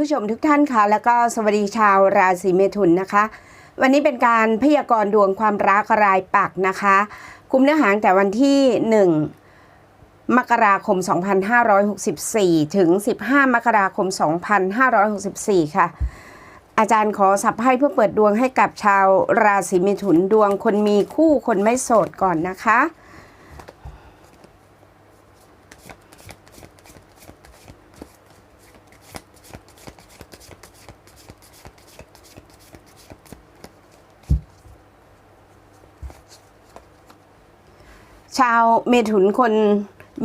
ผู้ชมทุกท่านค่ะ แล้วก็สวัสดีชาวราศีเมถุนนะคะ วันนี้เป็นการพยากรณ์ดวงความรักรายปักนะคะคุมเนื้อหางแต่วันที่ 1 มกราคม 2564 ถึง 15 มกราคม 2564 ค่ะ อาจารย์ขอสับให้เพื่อเปิดดวงให้กับชาวราศีเมถุนดวงคนมีคู่คนไม่โสดก่อนนะคะาวเมถุนคน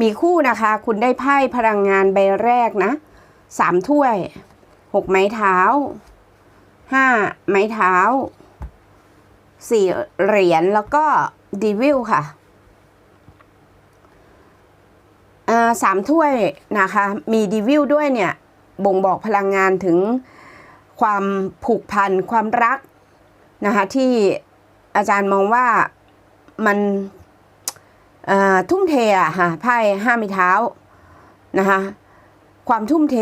มีคู่นะคะ คุณได้ไพ่พลังงานใบแรกนะสามถ้วยหกไม้เท้าห้าไม้เท้าสี่เหรียญแล้วก็ดีวิลค่ะสามถ้วยนะคะ มีดีวิลด้วยเนี่ย บ่งบอกพลังงานถึงความผูกพัน ความรักนะคะที่อาจารย์มองว่ามัน ทุ่มเทอะค่ะไพ่ห้าม้เท้านะคะความทุ่มเท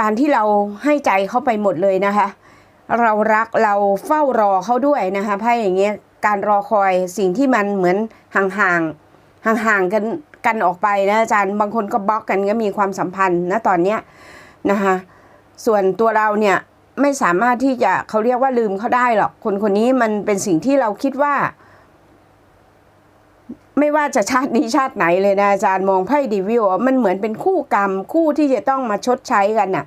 การที่เราให้ใจเขาไปหมดเลยนะคะ เรารักเราเฝ้ารอเขาด้วยนะคะไพ่อย่างเงี้ยการรอคอยสิ่งที่มันเหมือนห่างๆห่างๆกันกันออกไปนะอาจารย์บางคนก็บล็อกกันก็มีความสัมพันธ์นะตอนเนี้ยนะคะส่วนตัวเราเนี่ยไม่สามารถที่จะเขาเรียกว่าลืมเขาได้หรอกคนคนนี้มันเป็นสิ่งที่เราคิดว่า ไม่ว่าจะชาตินี้ชาติไหนเลยนะอาจารย์มองไพ่ดีวิวมันเหมือนเป็นคู่กรรม คู่ที่จะต้องมาชดใช้กันน่ะ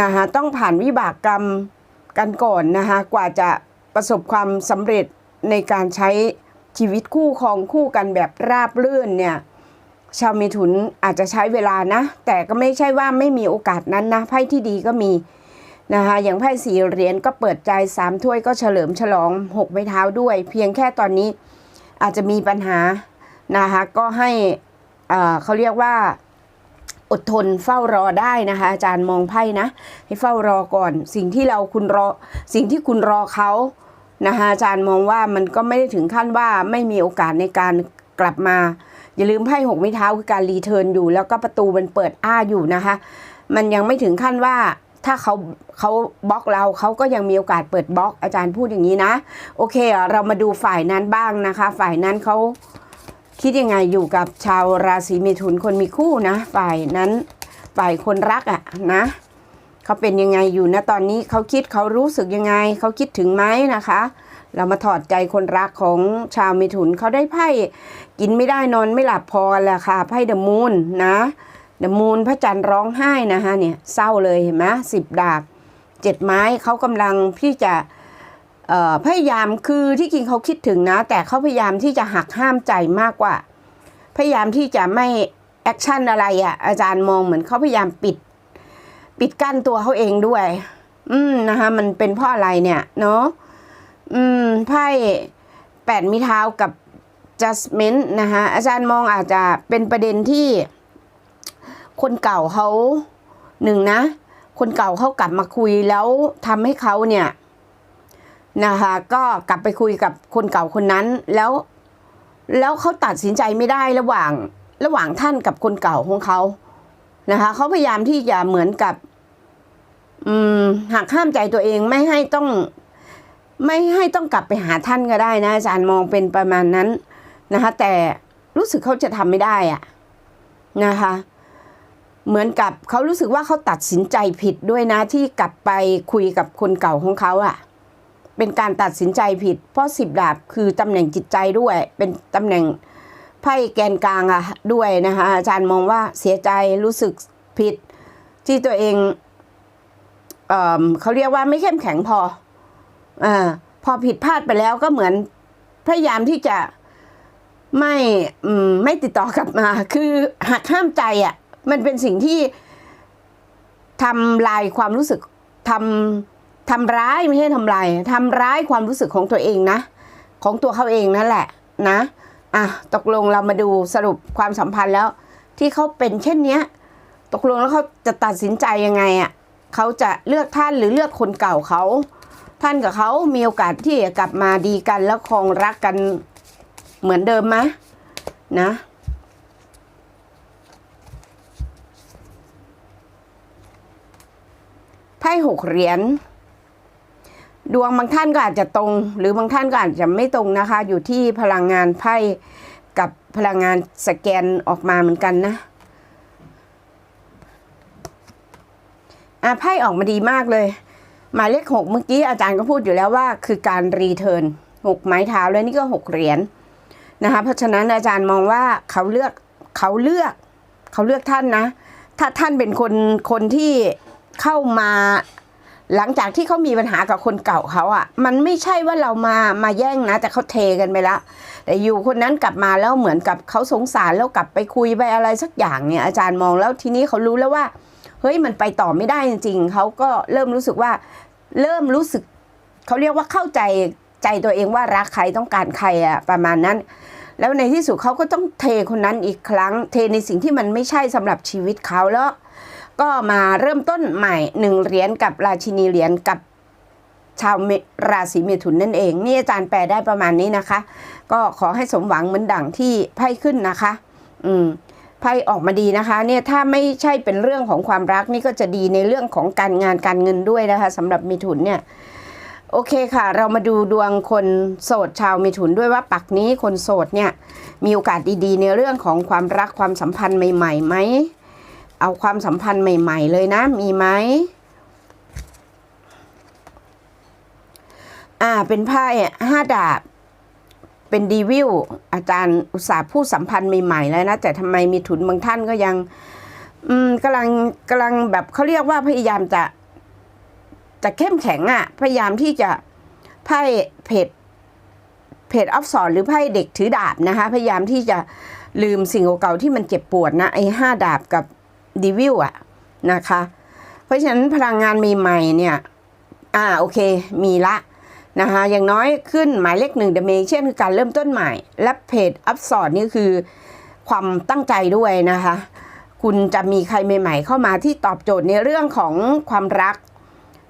นะคะต้องผ่านวิบากกรรมกันก่อนนะคะกว่าจะประสบความสำเร็จในการใช้ชีวิตคู่ครองคู่กันแบบราบรื่นเนี่ยชาวเมถุนอาจจะใช้เวลานะ แต่ก็ไม่ใช่ว่าไม่มีโอกาสนั้นนะไพ่ที่ดีก็มีนะคะอย่างไพ่สีเหรียญก็เปิดใจสามถ้วยก็เฉลิมฉลองหกไม้เท้าด้วย เพียงแค่ตอนนี้ อาจจะมีปัญหานะคะก็ให้เขาเรียกว่าอดทนเฝ้ารอได้นะคะ อาจารย์มองไพ่นะ ให้เฝ้ารอก่อน สิ่งที่เราคุณรอสิ่งที่คุณรอเขานะคะอาจารย์มองว่ามันก็ไม่ได้ถึงขั้นว่าไม่มีโอกาสในการกลับมา อย่าลืมไพ่หกไม้เท้าคือการรีเทิร์นอยู่ แล้วก็ประตูมันเปิดอ้าอยู่นะคะ มันยังไม่ถึงขั้นว่า ถ้าเขาเขาบล็อกเราเขาก็ยังมีโอกาสเปิดบล็อก อาจารย์พูดอย่างนี้นะ โอเค เรามาดูฝ่ายนั้นบ้างนะคะ ฝ่ายนั้นเขาคิดยังไงอยู่กับชาวราศีเมถุนคนมีคู่นะ ฝ่ายนั้นฝ่ายคนรักอะนะเขาเป็นยังไงอยู่นะตอนนี้เขาคิดเขารู้สึกยังไงเขาคิดถึงไหมนะคะ เรามาถอดใจคนรักของชาวเมถุนเขาได้ไพ่กินไม่ได้นอนไม่หลับพอแหละค่ะไพ่เดอะมูนนะ เดมูนพระจันทร์ร้องไห้นะคะเนี่ยเศร้าเลยเห็นไหมสิบดาบเจ็ดไม้เขากำลังที่จะพยายามคือที่จริงเขาคิดถึงนะ แต่เขาพยายามที่จะหักห้ามใจมากกว่า พยายามที่จะไม่แอคชั่นอะไรอะ่ะอาจารย์มองเหมือนเขาพยายามปิด ปิดกั้นตัวเขาเองด้วย อืมนะคะมันเป็นเพราะอะไรเนี่ยเนาะอืมไพ่แปดมิเท้ากับ judgment นะคะอาจารย์มองอาจจะเป็นประเด็นที่ คนเก่าเขาหนึ่งนะ คนเก่าเขากลับมาคุยแล้วทำให้เขาเนี่ยนะคะ ก็กลับไปคุยกับคนเก่าคนนั้นแล้ว แล้วเขาตัดสินใจไม่ได้ระหว่างระหว่างท่านกับคนเก่าของเขานะคะเขาพยายามที่จะเหมือนกับ อืมหักห้ามใจตัวเองไม่ให้ต้อง ไม่ให้ต้องกลับไปหาท่านก็ได้นะอาจารย์มองเป็นประมาณนั้นนะคะ แต่รู้สึกเขาจะทำไม่ได้อะนะคะ เหมือนกับเขารู้สึกว่าเขาตัดสินใจผิดด้วยนะที่กลับไปคุยกับคนเก่าของเขาอะเป็นการตัดสินใจผิด เพราะสิบดาบคือตำแหน่งจิตใจด้วย เป็นตำแหน่งไพ่แกนกลางอะด้วยนะคะอาจารย์มองว่าเสียใจรู้สึกผิด ที่ตัวเองเออเขาเรียกว่าไม่เข้มแข็งพออ่าพอผิดพลาดไปแล้วก็เหมือนพยายามที่จะไม่อืมไม่ติดต่อกลับมา คือหักห้ามใจอะ มันเป็นสิ่งที่ทำลายความรู้สึกทำทำร้ายไม่ใช่ทำลายทำร้ายความรู้สึกของตัวเองนะ ของตัวเขาเองนั่นแหละนะอะตกลงเรามาดูสรุปความสัมพันธ์แล้ว ที่เขาเป็นเช่นเนี้ย ตกลงแล้วเขาจะตัดสินใจยังไงอะเขาจะเลือกท่านหรือเลือกคนเก่าเขาท่านกับเขามีโอกาสที่จะกลับมาดีกันแล้วคองรักกันเหมือนเดิมไหมนะ อ ไพ่หกเหรียญดวงบางท่านก็อาจจะตรง หรือบางท่านก็อาจจะไม่ตรงนะคะ อยู่ที่พลังงานไพ่กับพลังงานสแกนออกมาเหมือนกันนะอะไพ่ออกมาดีมากเลย หมายเลขหกเมื่อกี้อาจารย์ก็พูดอยู่แล้วว่า คือการรีเทิร์นหกไม้เท้าแล้วนี่ก็หกเหรียญนะคะเพราะฉะนั้นอาจารย์มองว่าเขาเลือกเขาเลือก เขาเลือกท่านนะ ถ้าท่านเป็นคนคนที่ เข้ามาหลังจากที่เขามีปัญหากับคนเก่าเขาอะ่ะ มันไม่ใช่ว่าเรามามาแย่งนะ แต่เขาเทกันไปละแต่อยู่คนนั้นกลับมาแล้วเหมือนกับเขาสงสารแล้วกลับไปคุยไปอะไรสักอย่างเนี่ยอาจารย์มองแล้วทีนี้เขารู้แล้วว่า เฮ้ยมันไปต่อไม่ได้จริงๆเขาก็เริ่มรู้สึกว่า เริ่มรู้สึกเขาเรียกว่าเข้าใจใจตัวเองว่ารักใครต้องการใครอะประมาณนั้น แล้วในที่สุดเขาก็ต้องเทคนนั้นอีกครั้ง เทในสิ่งที่มันไม่ใช่สำหรับชีวิตเขาแล้ว ก็มาเริ่มต้นใหม่หนึ่งเหรียญกับราชินีเหรียญกับชาวราศีเมถุนนั่นเอง นี่อาจารย์แปลได้ประมาณนี้นะคะ ก็ขอให้สมหวังเหมือนดังที่ไพ่ขึ้นนะคะ อืมไพ่ออกมาดีนะคะ เนี่ยถ้าไม่ใช่เป็นเรื่องของความรักนี่ก็จะดีในเรื่องของการงานการเงินด้วยนะคะสำหรับเมถุนเนี่ยโอเคค่ะ เรามาดูดวงคนโสดชาวเมถุนด้วยว่าปักนี้คนโสดเนี่ยมีโอกาสดีๆ ในเรื่องของความรักความสัมพันธ์ใหม่ๆไหม เอาความสัมพันธ์ใหม่ ๆ เลยนะ มีไหมอ่า เป็นไพ่ห้าดาบ เป็นดีวิวอาจารย์อุตสาห์พูดสัมพันธ์ใหม่ๆแล้วนะ แต่ทำไมมีถุนบางท่านก็ยัง อืมกำลังกำลังแบบเขาเรียกว่าพยายามจะ จะเข้มแข็งอะ่ะ พยายามที่จะไพ่เพจเพจออฟสอนหรือไพ่เด็กถือดาบนะคะ พยายามที่จะลืมสิ่งเก่าๆที่มันเจ็บปวดนะ ไอ้ห้าดาบกับ ดีวิวอะนะคะ เพราะฉะนั้นพลังงานใหม่ๆเนี่ย อ่าโอเคมีละนะคะอย่างน้อยขึ้นหมายเลขหนึ่งเดเมเช่นคือการเริ่มต้นใหม่ และเพจอัพสอนนี่คือความตั้งใจด้วยนะคะ คุณจะมีใครใหม่ ๆ เข้ามาที่ตอบโจทย์ในเรื่องของความรัก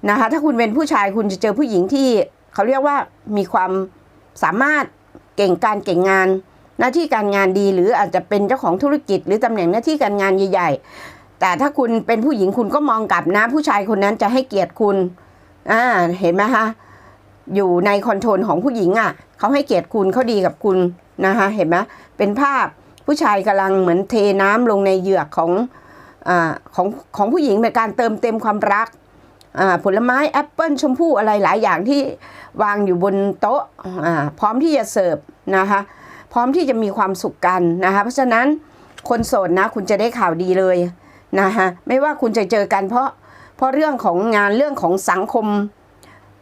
นะคะ ถ้าคุณเป็นผู้ชายคุณจะเจอผู้หญิงที่เขาเรียกว่ามีความสามารถเก่งการเก่งงาน หน้าที่การงานดีหรืออาจจะเป็นเจ้าของธุรกิจ หรือตำแหน่งหน้าที่การงานใหญ่ ๆ แต่ถ้าคุณเป็นผู้หญิงคุณก็มองกลับนะ ผู้ชายคนนั้นจะให้เกียรติคุณอ่าเห็นไหมคะอยู่ในคอนโทรลของผู้หญิงอะ่ะเขาให้เกียรติคุณเขาดีกับคุณนะคะเห็นไหมเป็นภาพผู้ชายกำลังเหมือนเทน้ำลงในเหยือกของอ่าของของผู้หญิงเป็นการเติมเต็มความรักอ่าผลไม้แอปเปิลชมพู่อะไรหลายอย่างที่วางอยู่บนโต๊ะอ่าพร้อมที่จะเสิร์ฟนะคะพร้อมที่จะมีความสุขกันนะคะเพราะฉะนั้นคนโสดนะคุณจะได้ข่าวดีเลย นะคะไม่ว่าคุณจะเจอกันเพราะเพราะเรื่องของงานเรื่องของสังคม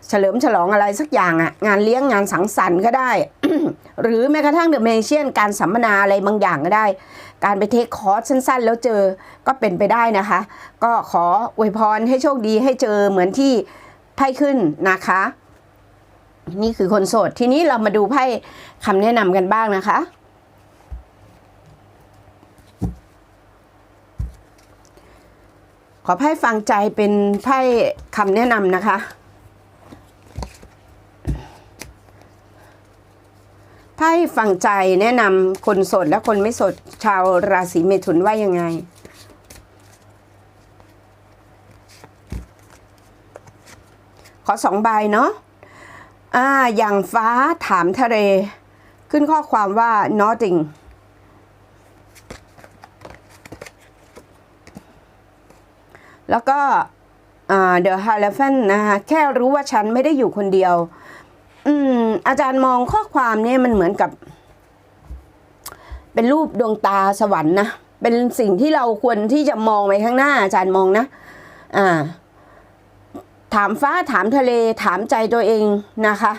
เฉลิมฉลองอะไรสักอย่างอะงานเลี้ยงงานสังสรรค์ก็ได้ หรือแม้กระทั่งเดอะเมเชียนการสัมมนาอะไรบางอย่างก็ได้ การไปเทคคอร์สสั้น ๆ แล้วเจอก็เป็นไปได้นะคะ ก็ขออวยพรให้โชคดีให้เจอเหมือนที่ไพ่ขึ้นนะคะ นี่คือคนโสดทีนี้เรามาดูไพ่คำแนะนำกันบ้างนะคะ ขอไพ่ฟังใจเป็นไพ่คำแนะนำนะคะ ไพ่ฟังใจแนะนำคนสดและคนไม่สดชาวราศีเมถุนว่ายังไงขอสองใบเนาะอ่า อย่างฟ้าถามทะเล ขึ้นข้อความว่า nothing แล้วก็ the hierophant นะคะแค่รู้ว่าฉันไม่ได้อยู่คนเดียว อืมอาจารย์มองข้อความเนี่ยมันเหมือนกับ เป็นรูปดวงตาสวรรค์นะเป็นสิ่งที่เราควรที่จะมองไปข้างหน้า อาจารย์มองนะ อ่า ถามฟ้าถามทะเล ถามใจตัวเองนะคะ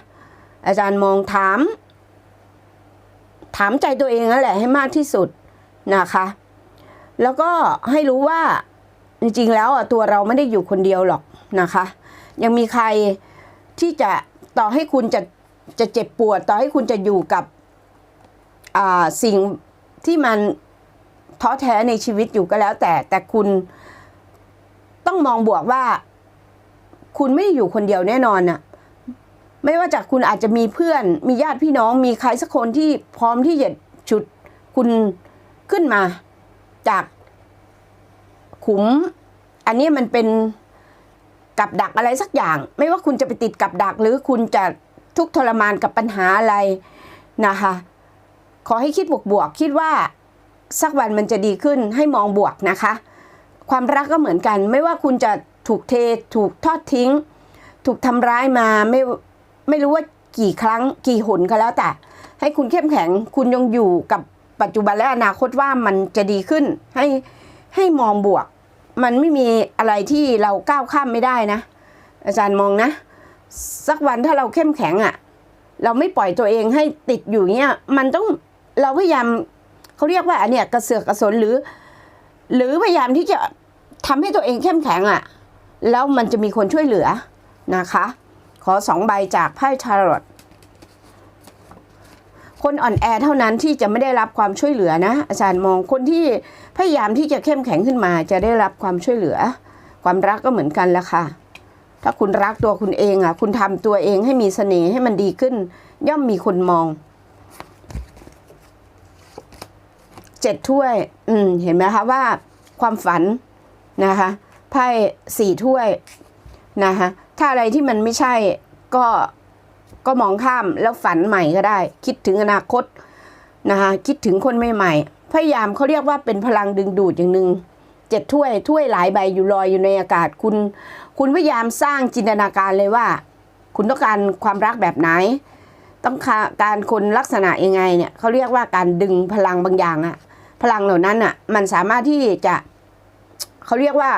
อาจารย์มองถาม ถามใจตัวเองนั่นแหละให้มากที่สุดนะคะ แล้วก็ให้รู้ว่า จริงๆแล้วอะตัวเราไม่ได้อยู่คนเดียวหรอกนะคะ ยังมีใครที่จะต่อให้คุณจะจะเจ็บปวด ต่อให้คุณจะอยู่กับอ่าสิ่งที่มันท้อแท้ในชีวิตอยู่ก็แล้ว แต่แต่คุณต้องมองบวกว่า คุณไม่ได้อยู่คนเดียวแน่นอนน่ะไม่ว่าจากคุณอาจจะมีเพื่อน มีญาติพี่น้อง มีใครสักคนที่พร้อมที่จะฉุดคุณขึ้นมาจาก ขุม อันนี้มันเป็นกับดักอะไรสักอย่าง ไม่ว่าคุณจะไปติดกับดัก หรือคุณจะทุกข์ทรมานกับปัญหาอะไรนะคะ ขอให้คิดบวกๆคิดว่าสักวันมันจะดีขึ้นให้มองบวกนะคะ ความรักก็เหมือนกัน ไม่ว่าคุณจะถูกเทถูกทอดทิ้ง ถูกทำร้ายมาไม่ไม่รู้ว่ากี่ครั้งกี่หนก็แล้วแต่ ให้คุณเข้มแข็งคุณยังอยู่กับปัจจุบันและอนาคตว่ามันจะดีขึ้น ให้ให้มองบวก มันไม่มีอะไรที่เราก้าวข้ามไม่ได้นะ อาจารย์มองนะ สักวันถ้าเราเข้มแข็งอะ่ะ เราไม่ปล่อยตัวเองให้ติดอยู่เงี้ยมันต้องเราพยายามเขาเรียกว่าอันเนี้ยกระเสือกกระสนหรือ หรือพยายามที่จะทำให้ตัวเองเข้มแข็งอะ่ะ แล้วมันจะมีคนช่วยเหลือนะคะ ขอสองใบจากไพ่ทารอต คนอ่อนแอเท่านั้นที่จะไม่ได้รับความช่วยเหลือนะ อาจารย์มองคนที่พยายามที่จะเข้มแข็งขึ้นมาจะได้รับความช่วยเหลือ ความรักก็เหมือนกันแหละค่ะ ถ้าคุณรักตัวคุณเองอะ คุณทำตัวเองให้มีเสน่ห์ให้มันดีขึ้น ย่อมมีคนมองเจ็ดถ้วย อืม เห็นไหมคะว่าความฝันนะคะไพ่สี่ถ้วยนะคะถ้าอะไรที่มันไม่ใช่ก็ ก็มองข้ามแล้วฝันใหม่ก็ได้ คิดถึงอนาคตนะคะคิดถึงคนใหม่ๆพยายามเขาเรียกว่าเป็นพลังดึงดูดอย่างหนึ่งเจ็ดถ้วยถ้วยหลายใบอยู่ลอยอยู่ในอากาศคุณ คุณพยายามสร้างจินตนาการเลยว่า คุณต้องการความรักแบบไหน ต้องการคนลักษณะยังไงเนี่ยเขาเรียกว่าการดึงพลังบางอย่างอะพลังเหล่านั้นอะมันสามารถที่จะเขาเรียกว่า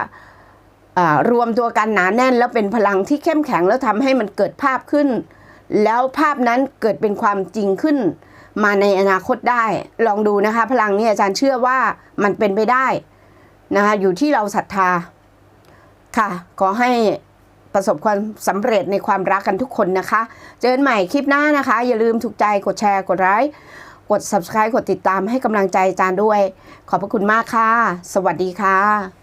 อ่ารวมตัวกันหนาแน่น แล้วเป็นพลังที่เข้มแข็งแล้วทำให้มันเกิดภาพขึ้น แล้วภาพนั้นเกิดเป็นความจริงขึ้น มาในอนาคตได้ ลองดูนะคะ พลังนี้อาจารย์เชื่อว่ามันเป็นไปได้นะคะอยู่ที่เราศรัทธาค่ะ ขอให้ประสบความสำเร็จในความรักกันทุกคนนะคะ เจอกันใหม่คลิปหน้านะคะ อย่าลืมถูกใจกดแชร์กดไลค์กด subscribe กดติดตามให้กำลังใจอาจารย์ด้วย ขอบพระคุณมากค่ะ สวัสดีค่ะ